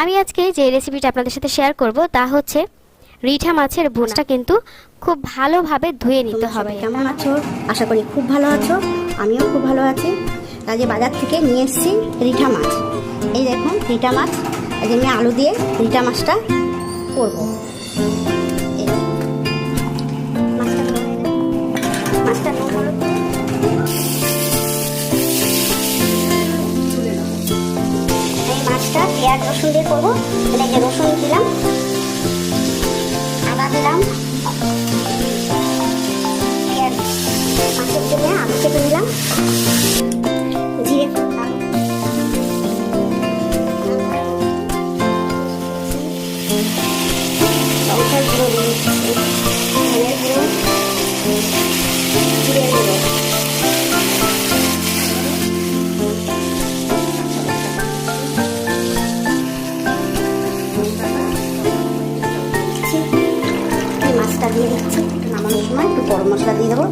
আমি আজকে যে রেসিপিটা আপনাদের সাথে শেয়ার করব তা হচ্ছে রিঠা মাছের ভুনাটা কিন্তু খুব ভালোভাবে ধুয়ে নিতে হবে। কেমন আছো? আশা করি খুব ভালো আছো। আমিও খুব ভালো আছি। আজ বাজার থেকে নিয়ে এসেছি রিঠা মাছ। এই দেখুন রিঠা মাছ। আজ আমি আলু দিয়ে রিঠা মাছটা করব। মাছটা রসুন দিয়ে করব। এটা যে রসুন দিলাম। আদা দিলাম। মাছের আলু কেটে জিরে জিরে মাছটা দিয়ে দিচ্ছি। নামানোর সময় একটু গরম মশলা দিয়ে দেবো।